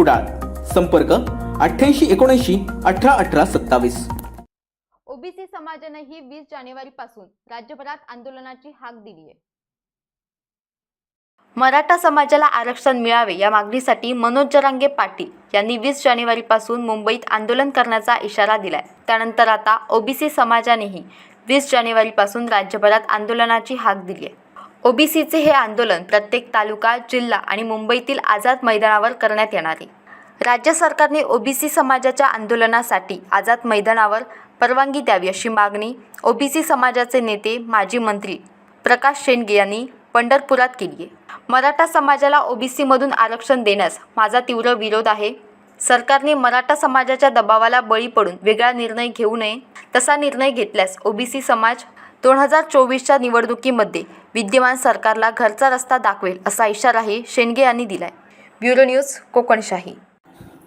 कुडाळ. संपर्क अठ्ठ्याऐंशी एकोणऐंशी अठरा अठरा सत्तावीस. ओबीसी समाजानंही वीस जानेवारी पासून राज्यभरात आंदोलनाची हाक दिली आहे. मराठा समाजाला आरक्षण मिळावे या मागणीसाठी मनोज जरांगे पाटील यांनी वीस जानेवारीपासून मुंबईत आंदोलन करण्याचा इशारा दिलाय. त्यानंतर आता ओबीसी समाजानेही वीस जानेवारीपासून राज्यभरात आंदोलनाची हाक दिली आहे. ओबीसीचे हे आंदोलन प्रत्येक तालुका जिल्हा आणि मुंबईतील आझाद मैदानावर करण्यात येणार. आहे राज्य सरकारने ओबीसी समाजाच्या आंदोलनासाठी आझाद मैदानावर परवानगी द्यावी अशी मागणी ओबीसी समाजाचे नेते माजी मंत्री प्रकाश शेंडगे यांनी पंढरपुरात केली आहे मराठा समाजाला ओबीसीमधून आरक्षण देण्यास माझा तीव्र विरोध आहे. सरकारने मराठा समाजाच्या दबावाला बळी पडून वेगळा निर्णय घेऊ नये तसा निर्णय घेतल्यास ओबीसी समाज दोन हजार चोवीसच्या निवडणुकीमध्ये विद्यमान सरकारला घरचा रस्ता दाखवेल असा इशाराही शेंडगे यांनी दिलाय. Bureau news Kokanshahi.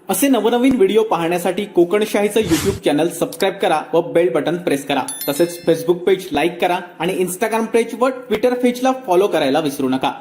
असे नवनवीन व्हिडिओ पाहण्यासाठी कोकणशाहीचं युट्यूब चॅनल सबस्क्राईब करा व बेल बटन प्रेस करा. तसेच फेसबुक पेज लाईक करा आणि इंस्टाग्राम पेज व ट्विटर पेजला फॉलो करायला विसरू नका.